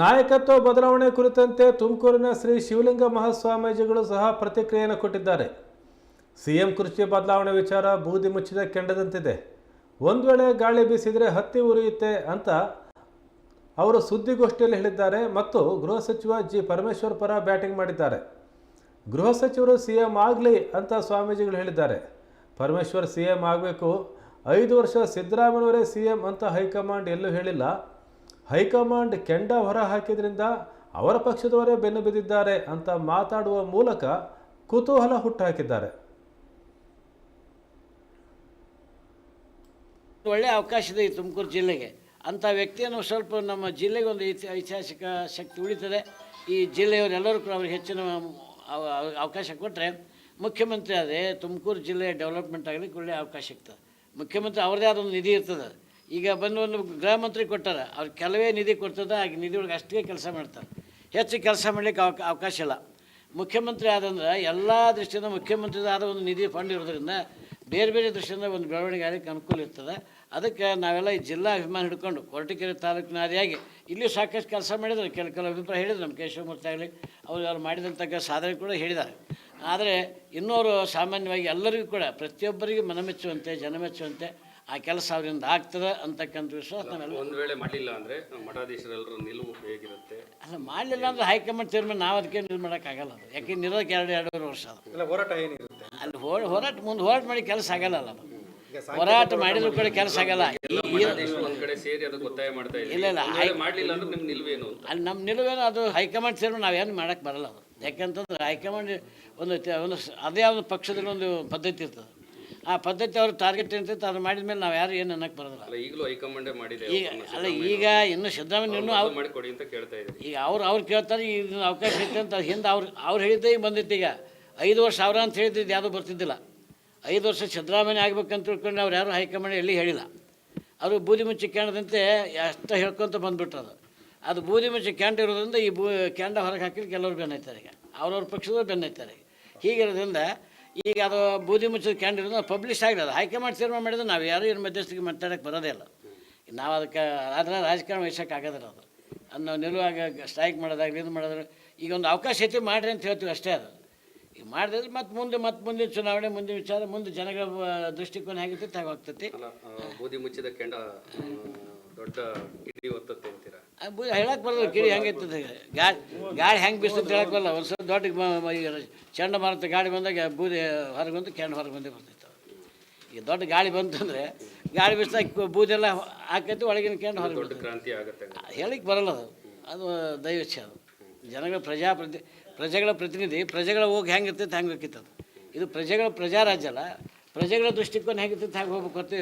ನಾಯಕತ್ವ ಬದಲಾವಣೆ ಕುರಿತಂತೆ ತುಮಕೂರಿನ ಶ್ರೀ ಶಿವಲಿಂಗ ಮಹಾಸ್ವಾಮೀಜಿಗಳು ಸಹ ಪ್ರತಿಕ್ರಿಯೆಯನ್ನು ಕೊಟ್ಟಿದ್ದಾರೆ. ಸಿಎಂ ಕೃಷಿ ಬದಲಾವಣೆ ವಿಚಾರ ಬೂದಿ ಮುಚ್ಚಿದ ಕೆಂಡದಂತಿದೆ. ಒಂದು ವೇಳೆ ಗಾಳಿ ಬೀಸಿದರೆ ಹತ್ತಿ ಉರಿಯುತ್ತೆ ಅಂತ ಅವರು ಸುದ್ದಿಗೋಷ್ಠಿಯಲ್ಲಿ ಹೇಳಿದ್ದಾರೆ ಮತ್ತು ಗೃಹ ಸಚಿವ ಜಿ ಪರಮೇಶ್ವರ್ ಪರ ಬ್ಯಾಟಿಂಗ್ ಮಾಡಿದ್ದಾರೆ. ಗೃಹ ಸಚಿವರು ಸಿ ಎಂ ಆಗಲಿ ಅಂತ ಸ್ವಾಮೀಜಿಗಳು ಹೇಳಿದ್ದಾರೆ. ಪರಮೇಶ್ವರ್ ಸಿ ಎಂ ಆಗಬೇಕು, ಐದು ವರ್ಷ ಸಿದ್ದರಾಮಯ್ಯವರೇ ಸಿ ಎಂ ಅಂತ ಹೈಕಮಾಂಡ್ ಎಲ್ಲೂ ಹೇಳಿಲ್ಲ. ಹೈಕಮಾಂಡ್ ಕೆಂಡ ಹೊರ ಹಾಕಿದ್ರಿಂದ ಅವರ ಪಕ್ಷದವರೇ ಬೆನ್ನು ಬಿದ್ದಿದ್ದಾರೆ ಅಂತ ಮಾತಾಡುವ ಮೂಲಕ ಕುತೂಹಲ ಹುಟ್ಟುಹಾಕಿದ್ದಾರೆ. ಒಳ್ಳೆಯ ಅವಕಾಶ ಇದೆ ಈ ತುಮಕೂರು ಜಿಲ್ಲೆಗೆ. ಅಂಥ ವ್ಯಕ್ತಿಯನ್ನು ಸ್ವಲ್ಪ ನಮ್ಮ ಜಿಲ್ಲೆಗೆ ಒಂದು ಐತಿ- ಐತಿಹಾಸಿಕ ಶಕ್ತಿ ಉಳಿತದೆ. ಈ ಜಿಲ್ಲೆಯವರೆಲ್ಲರೂ ಕೂಡ ಅವ್ರಿಗೆ ಹೆಚ್ಚಿನ ಅವ- ಅವ- ಅವಕಾಶ ಕೊಟ್ಟರೆ ಮುಖ್ಯಮಂತ್ರಿ ಆದರೆ ತುಮಕೂರು ಜಿಲ್ಲೆಯ ಡೆವಲಪ್ಮೆಂಟ್ ಆಗಲಿಕ್ಕೆ ಒಳ್ಳೆಯ ಅವಕಾಶ ಸಿಗ್ತದೆ ಮುಖ್ಯಮಂತ್ರಿ ಅವ್ರದ್ದೇ ಆದ ಒಂದು ನಿಧಿ ಇರ್ತದೆ. ಈಗ ಬಂದು ಒಂದು ಗೃಹ ಮಂತ್ರಿ ಕೊಟ್ಟಾರ, ಅವ್ರು ಕೆಲವೇ ನಿಧಿ ಕೊಡ್ತದೆ ಆ ನಿಧಿ ಒಳಗೆ ಅಷ್ಟೇ ಕೆಲಸ ಮಾಡ್ತಾರೆ. ಹೆಚ್ಚು ಕೆಲಸ ಮಾಡಲಿಕ್ಕೆ ಅವಕ, ಅವಕಾಶ ಇಲ್ಲ. ಮುಖ್ಯಮಂತ್ರಿ ಆದಂದ್ರೆ ಎಲ್ಲ ದೃಷ್ಟಿಯಿಂದ ಮುಖ್ಯಮಂತ್ರಿದ ಆದ ಒಂದು ನಿಧಿ ಫಂಡ್ ಇರೋದ್ರಿಂದ ಬೇರೆ ಬೇರೆ ದೃಷ್ಟಿಯಿಂದ ಒಂದು ಬೆಳವಣಿಗೆ ಆಗಲಿಕ್ಕೆ ಅನುಕೂಲ ಇರ್ತದೆ. ಅದಕ್ಕೆ ನಾವೆಲ್ಲ ಈ ಜಿಲ್ಲಾ ಅಭಿಮಾನ ಹಿಡ್ಕೊಂಡು ಕೊರಟಗೆರೆ ತಾಲೂಕಿನ ಆದಿಯಾಗಿ ಇಲ್ಲಿ ಸಾಕಷ್ಟು ಕೆಲಸ ಮಾಡಿದ್ದಾರೆ. ಕೆಲ, ಕೆಲವು ಅಭಿಪ್ರಾಯ ಹೇಳಿದ್ರು ನಮ್ಮ ಕೇಶವಮೂರ್ತಿ ಆಗಲಿ, ಅವರು ಅವ್ರು ಮಾಡಿದಂಥ ಸಾಧನೆ ಕೂಡ ಹೇಳಿದ್ದಾರೆ. ಆದರೆ ಇನ್ನೋರು ಸಾಮಾನ್ಯವಾಗಿ ಎಲ್ಲರಿಗೂ ಕೂಡ ಪ್ರತಿಯೊಬ್ಬರಿಗೂ ಮನಮೆಚ್ಚುವಂತೆ ಜನ ಮೆಚ್ಚುವಂತೆ ಆ ಕೆಲಸ ಅವರಿಂದ ಆಗ್ತದೆ ಅಂತಕ್ಕಂಥ ವಿಶ್ವಾಸ ನಾವೆಲ್ಲ ಒಂದು ವೇಳೆ ಮಾಡಲಿಲ್ಲ ಅಂದ್ರೆ ಮಠಾಧೀಶರೆಲ್ಲರೂ ನಿಲುವು ಹೇಗಿರುತ್ತೆ? ಅಲ್ಲ ಮಾಡಲಿಲ್ಲ ಅಂದ್ರೆ ಹೈಕಮಾಂಡ್ ತೀರ್ಮಾನ ನಾವು ಅದಕ್ಕೆ ಇದು ಮಾಡೋಕ್ಕಾಗಲ್ಲ ಅದು. ಯಾಕೆ ನಿರೋಧಕ್ಕೆ ಎರಡು ಎರಡೂವರೆ ವರ್ಷ ಅದು. ಇಲ್ಲ ಹೋರಾಟ ಏನಿರುತ್ತೆ? ಅಲ್ಲಿ ಹೋ ಹೋರಾಟ ಮುಂದೆ ಹೋರಾಟ ಮಾಡಿ ಕೆಲಸ ಆಗಲ್ಲ ಅಲ್ಲ ಅದು. ಹೋರಾಟ ಮಾಡಿದ್ರು ಕೂಡ ಕೆಲಸ ಆಗಲ್ಲ. ಇಲ್ಲ, ಇಲ್ಲ, ಮಾಡಲಿಲ್ಲ ವೇಳೆ ಅಂದ್ರೆ ನಿಮ್ ನಿಲುವೇನು ಅಂತ? ಅಲ್ಲಿ ನಮ್ಮ ನಿಲುವೇನು ಅದು ಹೈಕಮಾಂಡ್ ಸೇರಿ ನಾವೇನು ಮಾಡೋಕ್ಕೆ ಬರಲ್ಲ ಅದು. ಯಾಕಂತಂದ್ರೆ ಹೈಕಮಾಂಡ್ ಒಂದು ಒಂದು ಸ- ಅದೇ ಒಂದು ಪಕ್ಷದಲ್ಲಿ ಒಂದು ಪದ್ಧತಿ ಇರ್ತದೆ. ಆ ಪದ್ಧತಿ ಅವ್ರ ಟಾರ್ಗೆಟ್ ಏನಿರ್ತೈತೆ ಅದು ಮಾಡಿದ ಮೇಲೆ ನಾವು ಯಾರು ಏನು ಅನ್ನಕ್ಕೆ ಬರೋದಿಲ್ಲ. ಅಲ್ಲ ಈಗಲೂ ಹೈಕಮಾಂಡ್ ಮಾಡಿದೆ ಈಗ ಅಲ್ಲ ಈಗ ಇನ್ನು ಸಿದ್ದರಾಮಯ್ಯ ಇನ್ನೂ ಅವ್ರು ಮಾಡಿಕೊಡಿ ಅಂತ ಕೇಳ್ತಾ ಇದ್ದೀವಿ ಈಗ ಅವ್ರು ಅವ್ರು ಕೇಳ್ತಾರೆ ಈಗ ಅವಕಾಶ ಐತೆ ಅಂತ ಹಿಂದೆ ಅವ್ರು ಅವ್ರು ಹೇಳಿದ್ದೆ ಈಗ ಬಂದಿತ್ತು ಈಗ. ಐದು ವರ್ಷ ಅವ್ರ ಅಂತ ಹೇಳಿದ್ದು ಯಾವುದೂ ಬರ್ತಿದ್ದಿಲ್ಲ. ಐದು ವರ್ಷ ಸಿದ್ದರಾಮಯ್ಯ ಆಗ್ಬೇಕಂತ ತಿಳ್ಕೊಂಡು ಅವ್ರು ಯಾರು ಹೈಕಮಾಂಡ್ ಎಲ್ಲಿ ಹೇಳಿಲ್ಲ. ಅವರು ಬೂದಿ ಮುಚ್ಚಿ ಕ್ಯಾಂಡದಂತೆ ಅಷ್ಟ ಹೇಳ್ಕೊಂತ ಬಂದ್ಬಿಟ್ರು ಅದು ಅದು ಬೂದಿ ಮುಚ್ಚಿ ಕ್ಯಾಂಡ್ ಇರೋದ್ರಿಂದ ಈ ಬೂ ಕ್ಯಾಂಡ ಹೊರಗೆ ಹಾಕಿದ್ರೆ ಕೆಲವ್ರು ಬೆನ್ನೈತಾರೆ ಈಗ. ಅವ್ರವ್ರ ಪಕ್ಷದವ್ರು ಬೆನ್ನೈತಾರೆ ಈಗ. ಹೀಗಿರೋದ್ರಿಂದ ಈಗ ಅದು ಬೂದಿ ಮುಚ್ಚಿದ ಕ್ಯಾಂಡ್ ಇರೋದು ಪಬ್ಲಿಷ್ ಆಗಿರೋದು. ಹೈಕಮಾಂಡ್ ತೀರ್ಮಾನ ಮಾಡಿದ್ರೆ ನಾವು ಯಾರು ಇವ್ರ ಮಧ್ಯಸ್ಥಿಗೆ ಮಾತಾಡೋಕ್ಕೆ ಬರೋದೇ ಇಲ್ಲ. ನಾವು ಅದಕ್ಕೆ ಆದರೆ ರಾಜಕಾರಣ ವಹಿಸೋಕೆ ಆಗೋದಿಲ್ಲ ಅದು ನಾವು ನಿಲ್ಲುವಾಗ ಸ್ಟ್ರೈಕ್ ಮಾಡೋದಾಗಲಿ, ಇದು ಮಾಡಿದ್ರೆ ಈಗ ಒಂದು ಅವಕಾಶ ಐತಿ ಮಾಡಿರಿ ಅಂತ ಹೇಳ್ತೀವಿ ಅಷ್ಟೇ ಅದು. ಈಗ ಮಾಡಿದ್ರೆ ಮತ್ತೆ ಮುಂದೆ ಮತ್ತೆ ಮುಂದಿನ ಚುನಾವಣೆ, ಮುಂದಿನ ವಿಚಾರ, ಮುಂದೆ ಜನಗಳ ದೃಷ್ಟಿಕೋನ ಹೇಗಿರ್ತೈತೆ ಹಾಗೆ ಹೋಗ್ತೈತಿ. ಬೂದಿ ಮುಚ್ಚಿದ ಕೆಂಡ ದೊಡ್ಡ ಕಿಡಿ ಒತ್ತತ್ತೆ ಅಂತೀರಾ? ಹೇಳಕ್ಕೆ ಬರಲ್ಲ ಕಿಡಿ ಹೆಂಗೈತದೆ ಗಾಳಿ ಗಾಳಿ ಹೆಂಗೆ ಬೀಸ್ತದೆ ಹೇಳಕ್ಕೆ ಬರಲ್ಲ. ಒಂದು ಸಲ ದೊಡ್ಡ ಚಂಡ ಮಾರುತ ಈಗ ಚಂಡಮಾರುತ ಗಾಳಿ ಬಂದಾಗ ಬೂದಿ ಹೊರಗೆ ಬಂದು ಕೆಂಡ ಹೊರಗೆ ಬಂದೇ ಬರ್ತೈತೆ. ಈಗ ದೊಡ್ಡ ಗಾಳಿ ಬಂತಂದರೆ ಗಾಳಿ ಬೀಸ್ದಾಗ ಬೂದೆಲ್ಲ ಹಾಕೈತಿ ಒಳಗಿನ ಕೆಂಡ ಹೊರಗೆ ದೊಡ್ಡ ಕ್ರಾಂತಿ ಆಗುತ್ತೆ ಹೇಳಿಕ್ಕೆ ಬರಲ್ಲ ಅದು. ಅದು ದೈವಚ್ಛ ಅದು. ಜನಗಳ ಪ್ರಜಾಪ್ರತಿ ಪ್ರಜೆಗಳ ಪ್ರತಿನಿಧಿ ಪ್ರಜೆಗಳ ಹೋಗಿ ಹೆಂಗೆ ಇರ್ತೈತೆ ಹೆಂಗೆ ಬೇಕಿತ್ತು ಅದು. ಇದು ಪ್ರಜೆಗಳ ಪ್ರಜಾರಾಜ್ಯ ಅಲ್ಲ. ಪ್ರಜೆಗಳ ದೃಷ್ಟಿಕೋನ ಹೇಗಿರ್ತೈತೆ ಹಾಗೆ ಹೋಗ್ಬೇಕು ಹೊರ್ತು